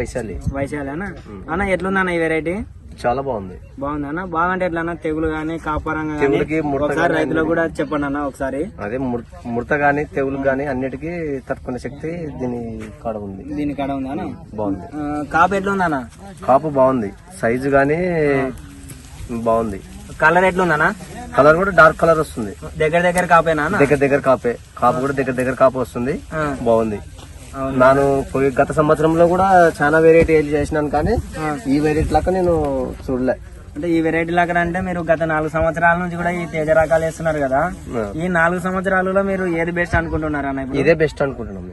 వైశాలి. వైశాలి అన్న అన్న ఎట్లుందన్న ఈ వెరైటీ చాలా బాగుంది. బాగుంది అన్న. బాగంటే ఎట్లా అన్న తెగులు గానీ కాపరంగా ఒకసారి రైతులకు కూడా చెప్పండి అన్న ఒకసారి. అదే ముడత గాని తెగులు గాని అన్నిటికీ తట్టుకునే శక్తి దీని కాడ ఉంది. దీని కాడ ఉంది అన్న? బాగుంది. కాపు ఎట్లుంది అన్న? కాపు బాగుంది. సైజు గాని బాగుంది. కలర్ ఎట్లుందన్న కలర్ కూడా డార్క్ కలర్ వస్తుంది. దగ్గర దగ్గర కాపేనా అన్న? దగ్గర దగ్గర కాపే. కాపు కూడా దగ్గర దగ్గర కాపు వస్తుంది. బాగుంది. ನಾನು పోయి గత సంవత్సరంలో కూడా చాలా వెరైటీ చేసినాను కానీ. ఈ వెరైటీ లాగా నేను చూడలే. అంటే ఈ వెరైటీ లాగా అంటే మీరు గత నాలుగు సంవత్సరాల నుంచి కూడా ఈ తేజ రకాలు వేస్తున్నారు కదా. ఈ నాలుగు సంవత్సరాలలో మీరు ఏది బెస్ట్ అనుకుంటున్నారు అన్న ఇదే బెస్ట్ అనుకుంటున్నాం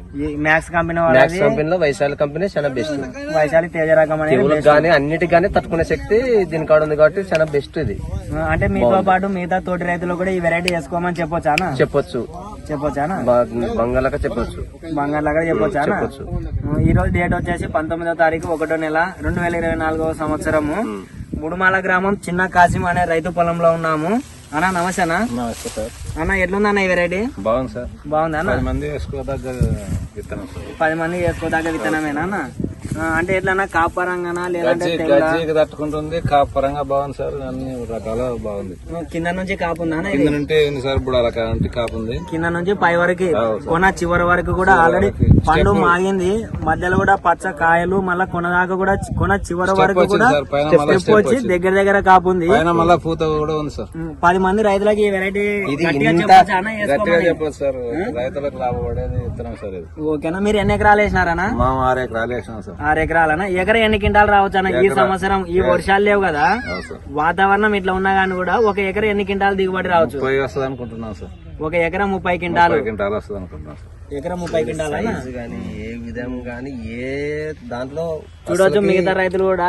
మ్యాక్స్ కంపెనీ మ్యాక్స్ కంపెనీలో వైశాలి కంపెనీ చాలా బెస్ట్ వైశాలి తేజ రకం అనేది తెగులకు గానీ అన్నిటికి గానీ తట్టుకునే శక్తి దీని కాడ ఉంది కాబట్టి చాలా బెస్ట్ ఇది. అంటే మీతో పాటు మిగతా తోటి రైతులు కూడా ఈ వెరైటీ వేసుకోమని చెప్పొచ్చా చెప్పొచ్చు. చెప్పొచ్చా అన్న బా- బంగాళాక చెప్పొచ్చు. బంగారు లాగా చెప్పొచ్చా. అన్న చెప్పొచ్చు ఆ, ఈ రోజు డేట్ వచ్చేసి పంతొమ్మిదో తారీఖు ఒకటో నెల రెండు వేల ఇరవై నాలుగవ సంవత్సరము. ముడుమాల గ్రామం చిన్న కాసిం అనే రైతు పొలంలో ఉన్నాము. అన్న నమస్తే అన్న నమస్తే సార్. అన్న ఎట్లుందన్న ఈ వెరైటీ బాగుంది సార్. బాగుందా అన్న? పది మంది వేసుకోదగ్గ విత్తనం పది మంది వేసుకోదాకా విత్తనమేనా అన్న? అంటే ఎట్లన్నా కాపరంగానా లేదంటే గజ్జి తెగులా? గజ్జికి తట్టుకుంటుంది కాపరంగా బాగుంది సార్ అన్ని రకాల బాగుంది. కింద నుంచి కాపు ఉందా అన్న ఇది? కింద నుండి ఉంది సార్ బుడాల అంటే కాపుంది. కింద నుంచి పై వరకు కొన చివరి వరకు కూడా ఆల్రెడీ పండు మాగింది. మధ్యలో కూడా పచ్చ కాయలు మళ్ళా కొన దాకా కూడా చి- కొన చివరి వరకు వచ్చింది కూడా సార్, పైన మళ్ళా స్టెప్ వచ్చి దగ్గర దగ్గర కాపు ఉంది పైన మళ్ళా పూత కూడా ఉంది సార్. ఉమ్, పది మంది రైతులకి ఈ వెరైటీ ఇది గట్టిగా ఇంత చెప్పొచ్చా అన్న? గట్టిగా వేసుకోమని? చెప్పదు సార్. రైతులకు లాభపడేది విత్తనం సార్ ఇది. ఓకేనా? మీరు ఎన్ని ఎకరాలు వేసినారనా మా ఆరు ఎకరాలు వేసినాం సార్. ఆరు ఎకరాలనా? ఎకర ఎన్ని క్వింటాలు రావచ్చు అన్న ఈ సంవత్సరం? ఈ వర్షాలు లేవు కదా? వాతావరణం ఇట్లా ఉన్నా గానీ కూడా ఒక ఎకర ఎన్ని క్వింటాలు దిగుబడి రావచ్చు? ముప్పై వస్తుంది అనుకుంటున్నాం సార్. ఒక ఎకర ముప్పై క్వింటాలు. ముప్పై క్వింటాలు వస్తుంది అనుకుంటున్నాం సార్. ఎకర ముప్పై క్వింటాలు సైజు గానీ ఏ విధం గానీ ఏ దాంట్లో చూడొచ్చు మిగతా రైతులు కూడా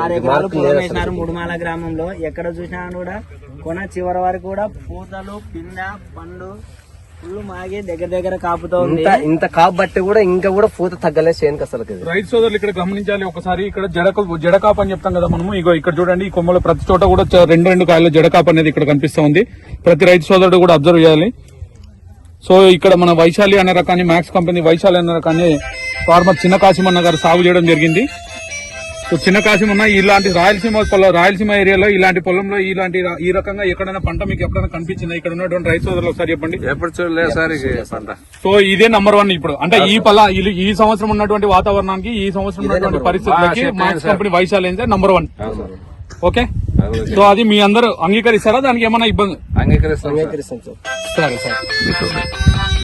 ఆరు ఎకరాలు పొలం వేసినారు ముడుమాల గ్రామంలో. ఎక్కడ చూసినా కూడా కొన చివరి వరకు కూడా పూతలు పింద పండు ఫుల్ మాగి దగ్గర దగ్గర కాపుతో ఉంది. ఇంత ఇంత కాపు బట్టి కూడా ఇంకా కూడా పూత తగ్గలేదు చేయనికి అసలు రైతు సోదరులు ఇక్కడ గమనించాలి ఒకసారి. ఇక్కడ జడక జడకాప్ అని చెప్తాం కదా మనము. ఇగో ఇక్కడ చూడండి ఈ కొమ్మలో ప్రతి చోట కూడా రెండు రెండు కాయల జడకాప్ అనేది ఇక్కడ కనిపిస్తా ఉంది. ప్రతి రైతు సోదరుడు కూడా అబ్జర్వ్ చేయాలి. సో ఇక్కడ మన వైశాలి అనే రకాన్ని మ్యాక్స్ కంపెనీ వైశాలి అనే రకాన్ని ఫార్మర్ చిన్న కాసిమన్న గారు సాగు చేయడం జరిగింది. సో చిన్న కాసిమన్న ఇలాంటి రాయలసీమ పొలం రాయలసీమ ఏరియాలో ఇలాంటి పొలంలో ఇలాంటి ఈ రకంగా ఎక్కడైనా పంట మీకు ఎక్కడైనా కనిపించిందా? ఇక్కడ ఉన్నటువంటి రైతు సోదరులు ఒకసారి చెప్పండి. ఎప్పుడు చూడలేదు సార్ పంట సో ఇదే నంబర్ వన్ ఇప్పుడు. అంటే ఈ పలా ఈ- సంవత్సరం ఉన్నటువంటి వాతావరణానికి ఈ సంవత్సరం ఉన్నటువంటి పరిస్థితులకి మాక్స్ కంపెనీ వైశాల్ అయితే నంబర్ వన్ ఓకే సో అది మీ అందరూ అంగీకరిస్తారా? దానికి ఏమైనా ఇబ్బంది అంగీకరిస్తాం సరే. సరే.